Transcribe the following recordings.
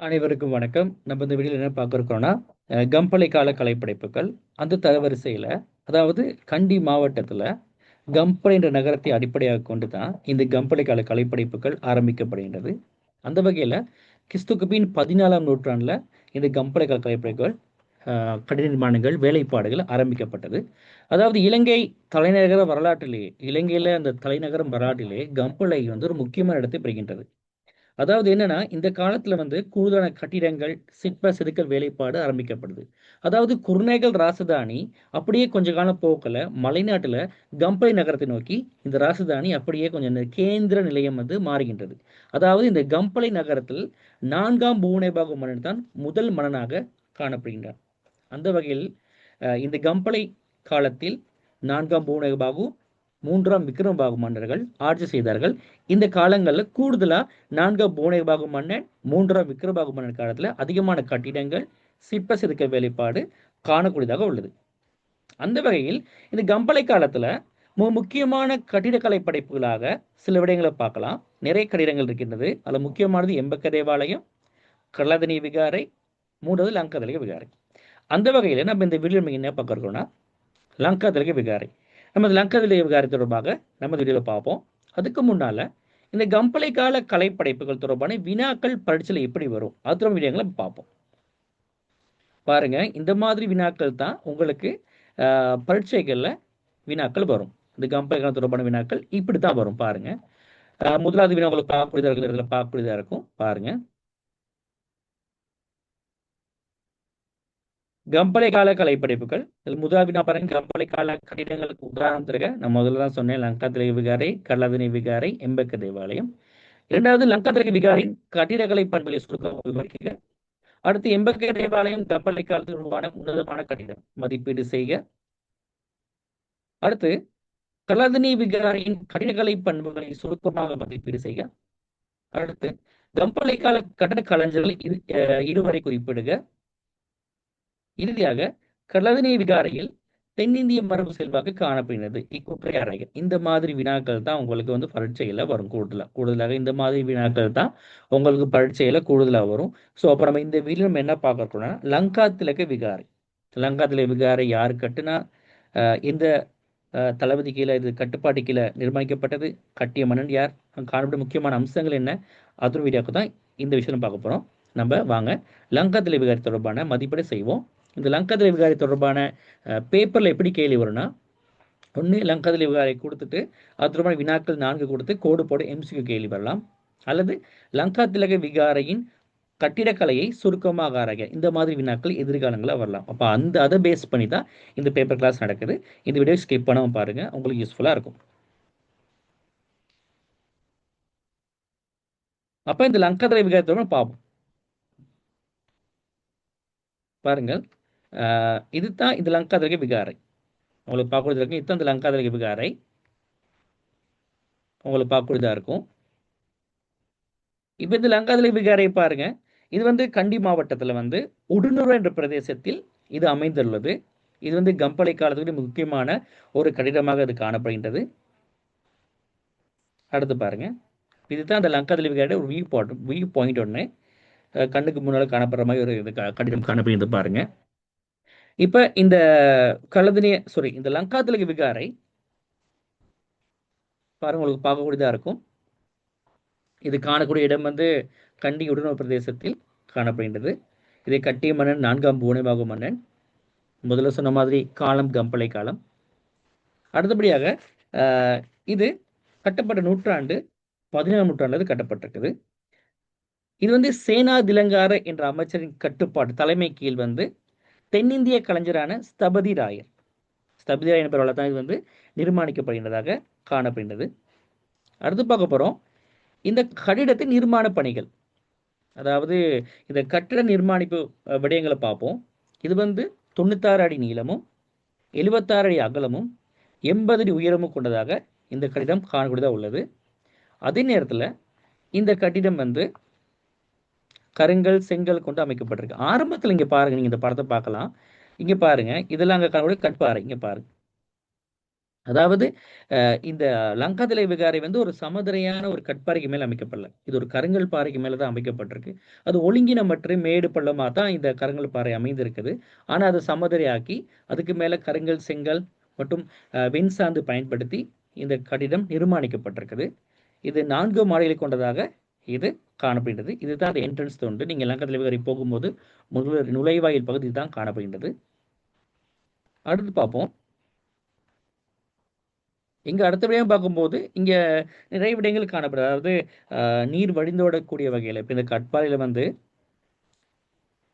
அனைவருக்கும் வணக்கம். நம்ம இந்த வீடியோவில் என்ன பார்க்குறோம்னா கம்பளை கால கலைப்படைப்புகள். அந்த தரவரிசையில் அதாவது கண்டி மாவட்டத்தில் கம்பளை என்ற நகரத்தை அடிப்படையாக கொண்டு தான் இந்த கம்பளை கால கலைப்படைப்புகள் ஆரம்பிக்கப்படுகின்றது. அந்த வகையில் கிறிஸ்துக்கு பின் பதினாலாம் நூற்றாண்டில் இந்த கம்பளை கால கலைப்படைப்புகள் அஹ், நிர்மாணங்கள் வேலைப்பாடுகள் ஆரம்பிக்கப்பட்டது. அதாவது இலங்கை தலைநகர வரலாற்றிலே இலங்கையில் அந்த தலைநகரம் வரலாற்றிலே கம்பளை வந்து ஒரு முக்கியமான இடத்தை பெறுகின்றது. அதாவது என்னன்னா இந்த காலத்துல வந்து கூடுதலான கட்டிடங்கள் சிற்ப செதுக்கல் வேலைப்பாடு ஆரம்பிக்கப்படுது. அதாவது குருநேகல் ராசதானி அப்படியே கொஞ்ச காலம் போக்கல மலைநாட்டுல கம்பளை நகரத்தை நோக்கி இந்த ராசதானி அப்படியே கொஞ்சம் இந்த கேந்திர நிலையம் வந்து மாறுகின்றது. அதாவது இந்த கம்பளை நகரத்தில் நான்காம் பூனேபாகு மன்னன் தான் முதல் மன்னனாக காணப்படுகின்றார் அந்த வகையில் இந்த கம்பளை காலத்தில் நான்காம் பூனேபாகு மூன்றாம் விக்ரமபாகு மன்னர்கள் ஆட்சி செய்தார்கள். இந்த காலங்களில் கூடுதலாக நான்காம் பூனேபாகு மன்னன் மூன்றாம் விக்ரமபாகு மன்னன் காலத்தில் அதிகமான கட்டிடங்கள் சிற்ப சிறுக்க வேலைப்பாடு காணக்கூடியதாக உள்ளது. அந்த வகையில் இந்த கம்பளை காலத்தில் முக்கியமான கட்டிடக்கலை படைப்புகளாக சில விடயங்களை பார்க்கலாம். நிறைய கட்டிடங்கள் இருக்கின்றது. அதில் முக்கியமானது எம்பக்க தேவாலயம் கலதனி விகாரை மூன்றாவது லங்காதலிக விகாரை. அந்த வகையில் நம்ம இந்த வீடியோ என்ன பார்க்க லங்கா விகாரை. நம்ம இந்த விவகாரம் தொடர்பாக நம்ம இந்த வீடியோவில் பார்ப்போம். அதுக்கு முன்னால இந்த கம்பளை கால கலைப்படைப்புகள் தொடர்பான வினாக்கள் பரீட்சையில் எப்படி வரும்? அது தொடர்பான விடயங்களை பார்ப்போம். பாருங்க இந்த மாதிரி வினாக்கள் தான் உங்களுக்கு பரீட்சைகளில் வினாக்கள் வரும். இந்த கம்பளை கால தொடர்பான வினாக்கள் இப்படி தான் வரும். பாருங்க. முதலாவது வினா உங்களுக்கு பார்க்கக்கூடியதாக இதில் பார்க்கக்கூடியதாக இருக்கும். பாருங்கள் கம்பளை கால கலைப்படைப்புகள் இதில் முதலாவது பாருங்க கம்பளை கால கட்டிடங்களுக்கு உதாரணம் தருக. நான் முதல்ல தான் சொன்னேன் லங்காத்திரை விகாரை கல்லாதினி விகாரை எம்பக்க தேவாலயம். இரண்டாவது லங்காத்திரை விகாரை கட்டிடக்கலை பண்புகளை சுருக்கமாக விவரிக்க. அடுத்து எம்பக்க தேவாலயம் கம்பளை காலத்தில் உருவான உன்னதமான கட்டிடம் மதிப்பீடு செய்க. அடுத்து கலாதினி விகாரையின் கட்டிடக்கலை பண்புகளை சுருக்கமாக மதிப்பீடு செய்க. அடுத்து கம்பளை கால கட்டட கலைஞர்கள் இரு அஹ் இருவரை குறிப்பிடுக. இறுதியாக கலதனை விகாரையில் தென்னிந்திய மரபு செல்வாக்கு காணப்படுகிறது. இக்குற்றை இந்த மாதிரி வினாக்கள் தான் உங்களுக்கு வந்து பரீட்சையில வரும். கூடுதலாக கூடுதலாக இந்த மாதிரி வினாக்கள் தான் உங்களுக்கு பரீட்சையில கூடுதலாக வரும். ஸோ அப்போ நம்ம இந்த வீடியோ நம்ம என்ன பார்க்கறோம்னா லங்கா திலக விகாரை. லங்கா திலக விகாரை யார் கட்டுனா அஹ் இந்த தளபதி கீழே இது கட்டுப்பாட்டு கீழே நிர்மாணிக்கப்பட்டது. கட்டிய மன்னன் யார்? காணப்படும் முக்கியமான அம்சங்கள் என்ன? அதுவும் வீடியோக்கு தான் இந்த விஷயம் பார்க்க போகிறோம் நம்ம வாங்க லங்கா திலக விகாரை தொடர்பான மதிப்பீடு செய்வோம். இந்த லங்காதிரி விகாரை தொடர்பான பேப்பரில் எப்படி கேள்வி வரும்னா ஒன்று லங்காதிரி விகாரை கொடுத்துட்டு அது தொடர்பான வினாக்கள் நான்கு கொடுத்து கோடு போட எம்சிக்கு கேள்வி வரலாம். அல்லது லங்கா திலக விகாரையின் கட்டிடக்கலையை சுருக்கமாக ஆராய இந்த மாதிரி வினாக்கள் எதிர்காலங்களில் வரலாம். அப்போ அந்த அதை பேஸ் பண்ணி தான் இந்த பேப்பர் கிளாஸ் நடக்குது. இந்த வீடியோ ஸ்கிப் பண்ணாமல் பாருங்கள் உங்களுக்கு யூஸ்ஃபுல்லாக இருக்கும். அப்போ இந்த லங்காதிரி விகாரை தொடர்பான பார்ப்போம் பாருங்கள். இதுதான் இது லங்காதிரிக விகாரை. உங்களுக்கு பார்க்கக்கூடியதாக இருக்கும். இதுதான் இந்த லங்காதிரிக விகாரை. உங்களுக்கு பார்க்கறதா இருக்கும். இப்போ இந்த லங்காதிரிக விகாரை பாருங்க. இது வந்து கண்டி மாவட்டத்தில் வந்து உடுநுறு என்ற பிரதேசத்தில் இது அமைந்துள்ளது. இது வந்து கம்பளை காலத்துக்கு முக்கியமான ஒரு கட்டிடமாக இது காணப்படுகின்றது. அடுத்து பாருங்க. இதுதான் அந்த லங்காதலி விகாரை ஒரு வியூ பாயிண்ட் வியூ பாயிண்ட் ஒன்று கண்ணுக்கு முன்னால் காணப்படுற மாதிரி ஒரு இது க- கட்டிடம் காணப்படுகிறது பாருங்கள் இப்ப இந்த கலதினிய சாரி இந்த லங்கா லங்காத்திலக விகாரை பாருங்க உங்களுக்கு பார்க்கக்கூடியதா இருக்கும். இது காணக்கூடிய இடம் வந்து கண்டி உடனோ பிரதேசத்தில் காணப்படுகின்றது. இதை கட்டிய மன்னன் நான்காம் பூனைபாகு மன்னன். முதல்ல சொன்ன மாதிரி காலம் கம்பளை காலம். அடுத்தபடியாக இது கட்டப்பட்ட நூற்றாண்டு பதினேழாம் நூற்றாண்டு கட்டப்பட்டிருக்குது. இது வந்து சேனா திலங்கார என்ற அமைச்சரின் கட்டுப்பாடு தலைமை கீழ் வந்து தென்னிந்திய கலைஞரான ஸ்தபதி ராயர். ஸ்தபதி ராயர் என்பவரால் தான் இது வந்து நிர்மாணிக்கப்படுகின்றதாக காணப்படுகின்றது. அடுத்து பார்க்க போகிறோம் இந்த கட்டிடத்தின் நிர்மாண பணிகள் அதாவது இந்த கட்டிட நிர்மாணிப்பு விடயங்களை பார்ப்போம். இது வந்து தொண்ணூத்தாறு அடி நீளமும் எழுபத்தாறு அடி அகலமும் எண்பது அடி உயரமும் கொண்டதாக இந்த கட்டிடம் காணக்கூடியதாக உள்ளது. அதே நேரத்தில் இந்த கட்டிடம் வந்து கருங்கல் செங்கல் கொண்டு அமைக்கப்பட்டிருக்கு. ஆரம்பத்தில் இங்கே பாருங்க நீங்கள் இந்த படத்தை பார்க்கலாம். இங்கே பாருங்க இதெல்லாம் அங்கே காணக்கூடிய கட்பாறை. இங்கே பாருங்க. அதாவது இந்த லங்காதலை விகாரை வந்து ஒரு சமதுரையான ஒரு கட்பாறைக்கு மேல் அமைக்கப்படல. இது ஒரு கருங்கல் பாறைக்கு மேல தான் அமைக்கப்பட்டிருக்கு. அது ஒழுங்கினமற்ற மேடு பள்ளமாக தான் இந்த கருங்கல் பாறை அமைந்திருக்குது. ஆனால் அதை சமதுரையாக்கி அதுக்கு மேலே கருங்கல் செங்கல் மற்றும் அஹ், வெண்சாந்து பயன்படுத்தி இந்த கட்டிடம் நிர்மாணிக்கப்பட்டிருக்குது. இது நான்கு மாடிகளை கொண்டதாக இது காணப்படுகிறது இதுதான் அந்த என்ட்ரன்ஸ் தோண்டு. நீங்கள் லங்கத்தில் வரை போகும்போது முதல் நுழைவாயில் பகுதி தான் காணப்படுகின்றது. அடுத்து பார்ப்போம். இங்கே அடுத்தபடியாக பார்க்கும்போது இங்கே நிறைய விடயங்கள் காணப்படுது. அதாவது ஆஹ், நீர் வழிந்தோடக்கூடிய வகையில் இப்போ இந்த கட்பாறையில் வந்து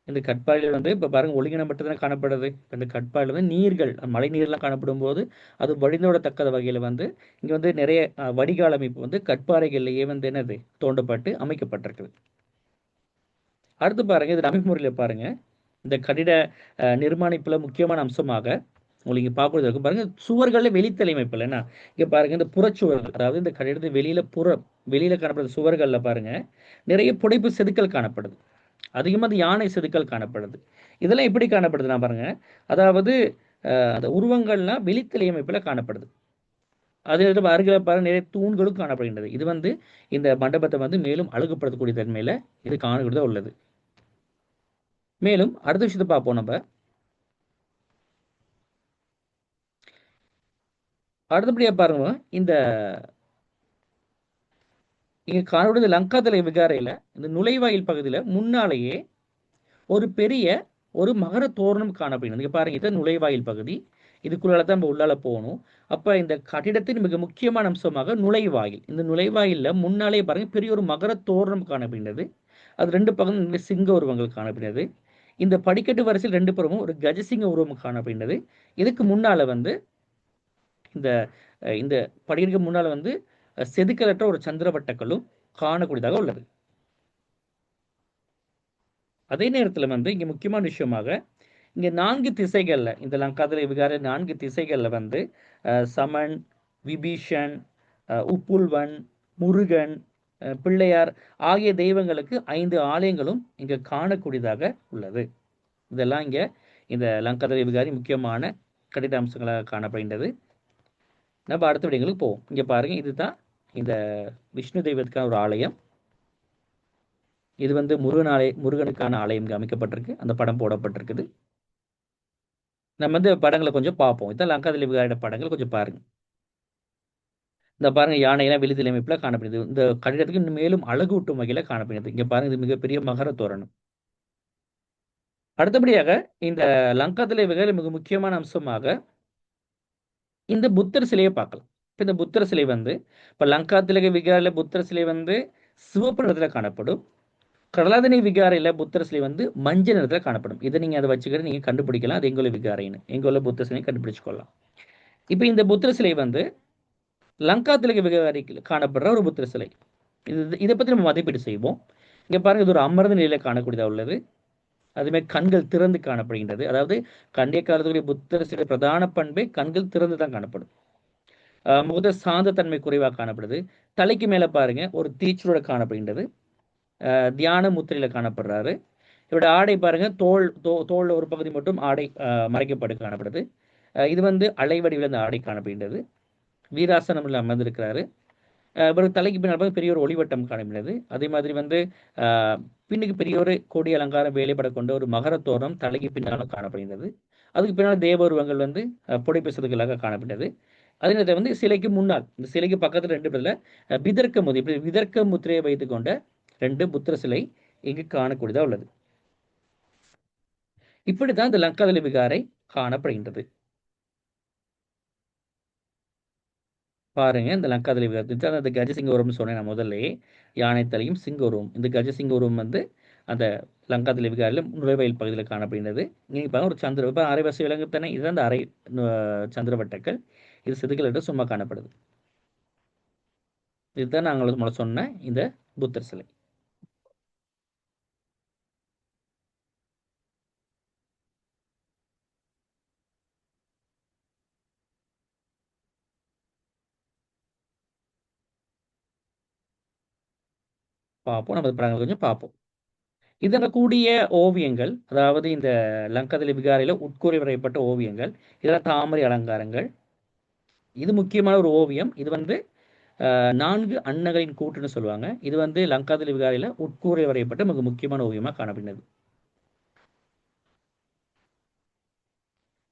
இந்த கட்பாறையில வந்து இப்போ பாருங்க ஒழுங்கினம் மட்டும்தான் காணப்படுது இந்த கட்பாறையில வந்து நீர்கள் மழை நீர்லாம் காணப்படும் போது அது வழிந்தோடத்தக்கத வகையில் வந்து இங்க வந்து நிறைய வடிகால் அமைப்பு வந்து கட்பாறைகள்லேயே வந்து என்னது? தோண்டப்பட்டு அமைக்கப்பட்டிருக்குது. அடுத்து பாருங்க இது அமைப்புமுறையில் பாருங்க. இந்த கட்டிட ஆஹ், நிர்மாணிப்புல முக்கியமான அம்சமாக உங்களுக்கு இங்கே பார்க்கறது இருக்கும் பாருங்க சுவர்களில் வெளித்தலைமைப்பில் என்ன? இங்கே பாருங்க இந்த புறச்சுவர்கள் அதாவது இந்த கட்டிடத்து வெளியில புற வெளியில காணப்படுற சுவர்கள்ல பாருங்க நிறைய புடைப்பு செதுக்கல் காணப்படுது. அதிகமாக அந்த யானை செதுக்கல் காணப்படுது. இதெல்லாம் எப்படி காணப்படுதுன்னா பாருங்க. அதாவது அந்த உருவங்கள்லாம் வெளித்திலை அமைப்பில் காணப்படுது. அது அருகில் பாரு நிறைய தூண்களும் காணப்படுகின்றது. இது வந்து இந்த மண்டபத்தை வந்து மேலும் அழகுபடுத்தக்கூடிய தன்மையில இது காணக்கூடியதாக உள்ளது. மேலும் அடுத்த விஷயத்தை பார்ப்போம் நம்ம. அடுத்தபடியா பாருங்க இந்த இங்க காணப்படுது லங்காதலை விகாரையில இந்த நுழைவாயில் பகுதியில முன்னாலேயே ஒரு பெரிய ஒரு மகர தோரணம் காணப்படுகிறது. இங்க பாருங்க இது நுழைவாயில் பகுதி. இதுக்குள்ளால தான் நம்ம உள்ளால போகணும். அப்ப இந்த கட்டிடத்தின் மிக முக்கியமான அம்சமாக நுழைவாயில். இந்த நுழைவாயிலில் முன்னாலே பாருங்க பெரிய ஒரு மகர தோரணம் காணப்படுகிறது. அது ரெண்டு பக்கம் சிங்க உருவங்கள் காணப்படுகிறது. இந்த படிக்கட்டு வரிசையில் ரெண்டு புறமும் ஒரு கஜசிங்க உருவம் காணப்படுகிறது. இதுக்கு முன்னால வந்து இந்த இந்த படிகளுக்கு முன்னால வந்து செதுக்கலற்ற ஒரு சந்திரவட்டக்கல்லும் காணக்கூடியதாக உள்ளது. அதே நேரத்தில் வந்து இங்கே முக்கியமான விஷயமாக இங்கே நான்கு திசைகளில் இந்த லங்காதலை விகார நான்கு திசைகளில் வந்து சமன் விபீஷன் உப்புல்வன் முருகன் பிள்ளையார் ஆகிய தெய்வங்களுக்கு ஐந்து ஆலயங்களும் இங்கே காணக்கூடியதாக உள்ளது. இதெல்லாம் இங்கே இந்த லங்காதலை விகாரி முக்கியமான கட்டிட அம்சங்களாக காணப்படுகின்றது. நம்ம அடுத்த விடயங்களுக்கு போவோம். இங்கே பாருங்கள் இதுதான் இந்த விஷ்ணு தெய்வத்துக்கான ஒரு ஆலயம். இது வந்து முருகன் ஆலய முருகனுக்கான ஆலயம் இங்கே அமைக்கப்பட்டிருக்கு. அந்த படம் போடப்பட்டிருக்குது. நம்ம வந்து படங்களை கொஞ்சம் பார்ப்போம். இதான் லங்காதலி விகாரியோட படங்கள். கொஞ்சம் பாருங்க. இந்த பாருங்க யானையெல்லாம் வெளித்தலை அமைப்பில் காணப்படுது. இந்த கட்டிடத்துக்கு இன்னும் மேலும் அழகூட்டும் வகையில் காணப்படுகிறது இங்கே பாருங்க இது மிகப்பெரிய மகர தோரணம். அடுத்தபடியாக இந்த லங்காதலை விகாரி மிக முக்கியமான அம்சமாக இந்த புத்தர் சிலையை பார்க்கலாம். இப்போ இந்த புத்திர சிலை வந்து இப்போ லங்கா திலக விகாரில் புத்திர சிலை வந்து சிவப்பு நிறத்தில் காணப்படும். கடலாதனை விகாரையில் புத்திர சிலை வந்து மஞ்சள் நிறத்தில் காணப்படும். இதை நீங்கள் அதை வச்சுக்கிட்டு நீங்கள் கண்டுபிடிக்கலாம். அது எங்குள்ள விகாரைன்னு. எங்குள்ள புத்திர சிலையை கண்டுபிடிச்சுக்கொள்ளலாம். இப்போ இந்த புத்திர சிலை வந்து லங்கா திலக விகாரிக்கு காணப்படுற ஒரு புத்திர சிலை. இது இதை பற்றி நம்ம மதிப்பீடு செய்வோம். இங்கே பாருங்கள் இது ஒரு அமர்ந்த நிலையில் காணக்கூடியதாக உள்ளது. அதுமாதிரி கண்கள் திறந்து காணப்படுகின்றது. அதாவது கண்டிய காலத்துடைய புத்தர் சிலை பிரதான பண்பே கண்கள் திறந்து தான் காணப்படும். முகத சாந்த தன்மை குறைவாக காணப்படுது. தலைக்கு மேலே பாருங்க ஒரு தீச்சுருட காணப்படுகின்றது. தியான முத்திரையில் காணப்படுறாரு. இவரோட ஆடை பாருங்க தோல் தோ தோல் ஒரு பகுதி மட்டும் ஆடை மறைக்கப்பட்டு காணப்படுது. இது வந்து அலைவடிவில் அந்த ஆடை காணப்படுகின்றது. வீராசனமில் அமர்ந்திருக்கிறாரு. இவருக்கு தலைக்கு பின்னால் பெரிய ஒரு ஒளிவட்டம் காணப்படுகிறது அதே மாதிரி வந்து ஆஹ் பின்னுக்கு பெரிய ஒரு கோடி அலங்காரம் வேலைப்பட கொண்ட ஒரு மகரத்தோரம் தலைக்கு பின்னாலும் காணப்படுகிறது அதுக்கு பின்னால் தேவருவங்கள் வந்து ஆஹ் காணப்படுகிறது காணப்பட்டது அதே நேரத்தில் வந்து சிலைக்கு முன்னால் இந்த சிலைக்கு பக்கத்தில் ரெண்டு இடத்துல விதர்க்க முதி இப்படி விதர்க்க முத்திரையை வைத்துக் கொண்ட ரெண்டு புத்திர சிலை இங்கு காணக்கூடியதாக உள்ளது. இப்படித்தான் இந்த லங்காதலி விகாரை காணப்படுகின்றது. பாருங்க இந்த லங்காதலி விகாரத்தை இதுதான் அந்த கஜசிங்க உருவம் சொன்னேன் நான் முதல்ல. யானைத்தலையும் சிங்க உருவம் இந்த கஜசிங்க உருவம் வந்து அந்த லங்காதலி விகாரில் நுழைவயல் பகுதியில் காணப்படுகின்றது. இங்கே பாருங்க ஒரு சந்திர இப்போ அரைவாசி விலங்கு தானே இதுதான் அந்த அரை சந்திரவட்டக்கள் இது செதுக்கல் சும்மா காணப்படுது. இதுதான் நாங்கள் முதல்ல சொன்ன இந்த புத்தர் சிலை. பார்ப்போம். நம்ம படங்கள் கொஞ்சம் பார்ப்போம். இதில் கூடிய ஓவியங்கள் அதாவது இந்த லங்கதலி விகாரையில் உட்கூறி வரையப்பட்ட ஓவியங்கள் இதெல்லாம் தாமரை அலங்காரங்கள் இது முக்கியமான ஒரு ஓவியம். இது வந்து நான்கு அன்னகளின் கூட்டுன்னு சொல்லுவாங்க. இது வந்து லங்காதலி விகாரையில் உட்கூரை வரையப்பட்ட மிக முக்கியமான ஓவியமாக காணப்படுகிறது.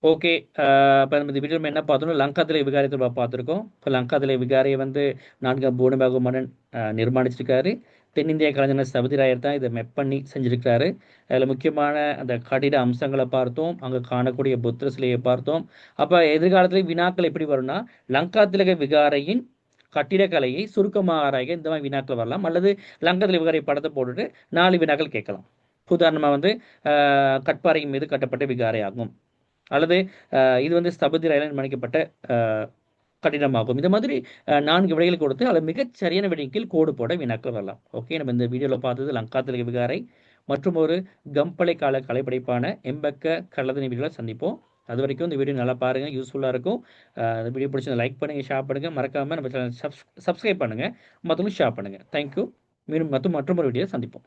ஓகே இப்போ நம்ம இந்த வீடியோ நம்ம என்ன பார்த்தோம்னா லங்காதலை விகாரை தொடர்பாக பார்த்துருக்கோம். இப்போ லங்காதலை விகாரையை வந்து நான்காம் பூனபாகு மன்னன் அஹ், நிர்மாணிச்சிருக்காரு. தென்னிந்திய கலைஞர் சபதிராயர் தான் இதை மெப் பண்ணி அதில் முக்கியமான அந்த கட்டிட அம்சங்களை பார்த்தோம். அங்கே காணக்கூடிய புத்திர சிலையை பார்த்தோம். அப்போ எதிர்காலத்தில் வினாக்கள் எப்படி வரும்னா லங்காதிலக விகாரையின் கட்டிடக்கலையை சுருக்கமாக ஆராய இந்த மாதிரி வினாக்கள் வரலாம். அல்லது லங்காதில விகாரை படத்தை போட்டுட்டு நாலு வினாக்கள் கேட்கலாம். உதாரணமாக வந்து கட்பாறையின் மீது கட்டப்பட்ட விகாரை ஆகும். அல்லது இது வந்து ஸ்தபதி ரயிலில் மணிக்கப்பட்ட கடினமாகும். இந்த மாதிரி நான்கு விடைகள் கொடுத்து அதில் மிகச் சரியான கீழ் கோடு போட வினாக்கள் வரலாம். ஓகே நம்ம இந்த வீடியோவில் பார்த்தது லங்காத்திலக விகாரை மற்றும் ஒரு கம்பளை கால கலைப்படைப்பான எம்பக்க கள்ளதனி வீடியோவில் சந்திப்போம். அது வரைக்கும் இந்த வீடியோ நல்லா பாருங்கள் யூஸ்ஃபுல்லாக இருக்கும். இந்த வீடியோ பிடிச்சதை லைக் பண்ணுங்கள் ஷேர் பண்ணுங்கள் மறக்காமல் நம்ம சேனல் சப்ஸ் சப்ஸ்கிரைப் பண்ணுங்கள் மற்றவங்களும் ஷேர் பண்ணுங்கள் தேங்க்யூ மீண்டும் மற்றும் மற்றொரு வீடியோ சந்திப்போம்.